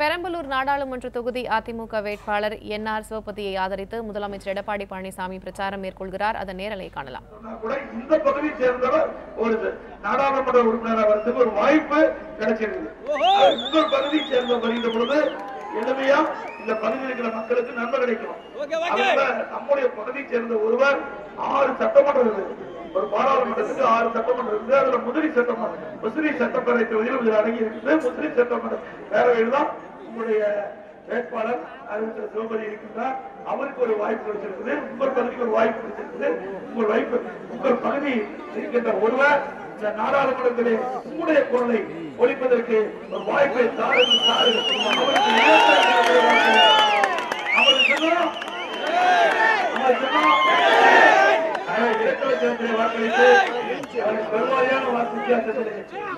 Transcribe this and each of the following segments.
பெரம்பலூர் நாடாளுமன்ற தொகுதி அதிமுக வேட்பாளர் என்ஆர் சிவபதியை ஆதரித்து முதலமைச்சர் எடப்பாடி பழனிசாமி பிரச்சாரம் மேற்கொள்கிறார். அதன் நேரலை காணலாம். இந்த பகுதியை சேர்ந்தவர் ஒரு நாடாளுமன்ற உறுப்பினராக வரதுக்கு ஒரு வாய்ப்பு கிடைச்சிருக்குது. உங்கள் பகுதியை சேர்ந்த வருகின்ற பொழுது எளிமையா இந்த பகுதியில் இருக்கிற மக்களுக்கு நன்மை கிடைக்கும். நம்முடைய பகுதியை சேர்ந்த ஒருவர் ஆறு சட்டமன்றம் இருக்குது ஒரு பாராளுமன்றத்துக்கு ஆறு சட்டமன்றம் இருக்குது அதுல முதிரி சட்டமன்றம் முசிறி சட்டப்பேரவை தொகுதியில் இதில் அடங்கி இருக்குது முசிறி சட்டமன்ற பேரவையில் தான் உங்களுடைய வேட்பாளர் அறிவித்த சிவபதி இருக்கின்றார். அவருக்கு ஒரு வாய்ப்பு கிடைச்சிருக்குது. உங்கள் பகுதிக்கு ஒரு வாய்ப்பு கிடைச்சிருக்குது. உங்கள் வாய்ப்பு உங்கள் பகுதி இருக்கின்ற ஒருவர் இந்த நாடாளுமன்றத்திலே உங்களுடைய குரலை ஒழிப்பதற்கு ஒரு வாய்ப்பை தாருங்கள் தாருங்கள். அவரை பெருவாரியான வாக்கு வித்தியாசத்திலே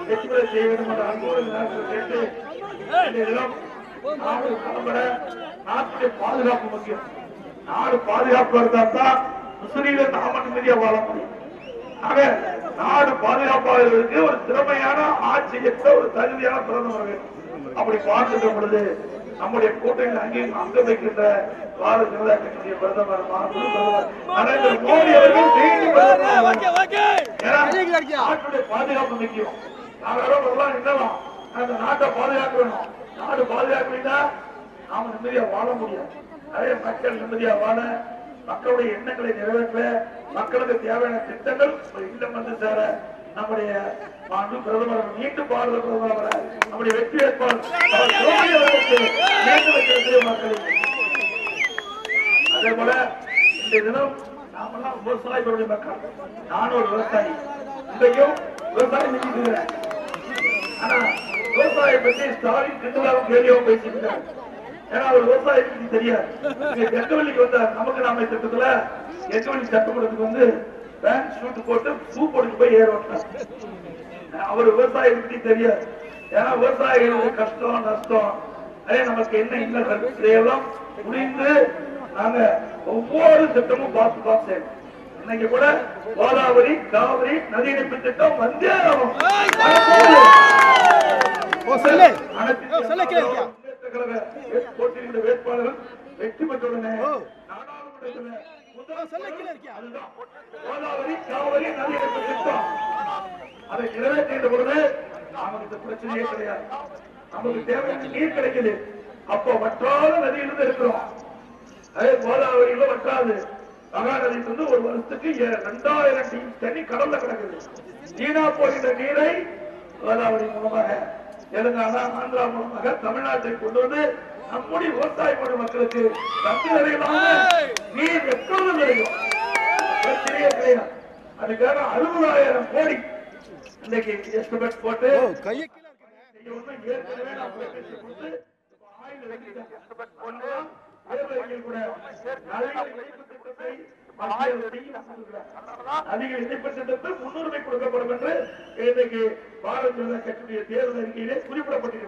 வெற்றி பெற செய்ய வேண்டும் என்ற அன்போடு கேட்டு நாடு நாட்டுடைய பாதுகாப்பு முக்கியம். நாடு பாதுகாப்பு இருந்தா தான் முஸ்லீம்ல நாம நிம்மதியா வாழ முடியும். ஆக நாடு பாதுகாப்பாளர்களுக்கு ஒரு திறமையான ஆட்சி என்ற ஒரு தகுதியான பிரதமர் வேணும். அப்படி பார்க்கின்ற பொழுது நம்முடைய கூட்டணியில் அங்கேயும் அங்க வைக்கின்ற பாரதிய ஜனதா கட்சியுடைய பிரதமர் மாண்பு பிரதமர் நரேந்திர மோடி அவர்கள் மீண்டும் இருக்கியா நாட்டுடைய பாதுகாப்பு முக்கியம். நாங்களும் வரலாம் நின்னலாம் அந்த நாட்டை பாதுகாக்கணும். நாடு பாதுகாக்கலைன்னா நாம நிம்மதியா வாழ முடியும் நிறைய மக்கள் நிம்மதியா வாழ மக்களுடைய எண்ணங்களை நிறைவேற்ற மக்களுக்கு தேவையான திட்டங்கள் ஒரு இல்லம் வந்து சேர நம்முடைய மாண்பு பிரதமர் மீண்டும் பாரத பிரதமர் நம்முடைய வெற்றி வேட்பாளர் அதே போல இந்த தினம் நாமெல்லாம் விவசாயிகளுடைய மக்கள். நானும் ஒரு விவசாயி. இன்றைக்கும் விவசாயம் ஆனா விவசாய பத்தி ஸ்டாலின் கிண்டலாவும் கேலியாவும் பேசிட்டார் ஏன்னா அவர் விவசாயத்தை பத்தி தெரியாது. இங்க வந்த நமக்கு நாம திட்டத்துல எங்கவெளி சட்டமன்றத்துக்கு வந்து பேங்க் ஷூட் போட்டு பூ போட்டு போய் ஏற ஓட்டினார் அவர் விவசாயம் பத்தி தெரியாது. ஏன்னா விவசாயிகளுடைய கஷ்டம் நஷ்டம். அதே நமக்கு என்ன இன்னல் இதையெல்லாம் புரிந்து நாங்க ஒவ்வொரு திட்டமும் பார்த்து பார்த்து செய்யணும். இன்னைக்கு கூட கோதாவரி காவிரி நதி இணைப்பு திட்டம் வந்தே ஆகும். போட்டியிடுகிற வேட்பாளர்கள் வெற்றி பெற்றுள்ளன. கோதாவரி காவிரி நதி இணைப்பு திட்டம் அதை நிறைவேற்றுகின்ற பொழுது நமக்கு இந்த பிரச்சனையே கிடையாது. நமக்கு தேவையான நீர் கிடைக்குது. அப்போ வற்றாத நதியிலிருந்து இருக்கிறோம் கோதாவரியில வற்றாது. மகாநதியிலிருந்து ஒரு வருஷத்துக்கு ஏ- ரெண்டாயிரம் டி தண்ணி கடல்ல கிடக்குது. வீணா போகின்ற நீரை கோதாவரி மூலமாக தெலுங்கானா ஆந்திரா மூலமாக தமிழ்நாட்டை கொண்டு வந்து நம்முடைய விவசாய மக்களுக்கு தண்ணி நிறையலாம நீர் எப்பொழுது பிரச்சனையே கிடையாது அதுக்காக அறுபதாயிரம் கோடி இன்னைக்கு எஸ்டிமேட் போட்டு ஏற்கனவே நான் பேசி போட்டு தேர்தலில் கூட மத்திய அரசு கொடுக்கிறார். இணைப்பு முன்னுரிமை கொடுக்கப்படும் என்று இன்றைக்கு பாரதிய ஜனதா கட்சியுடைய தேர்தல் அறிக்கையிலே குறிப்பிடப்பட்டிருக்கிறது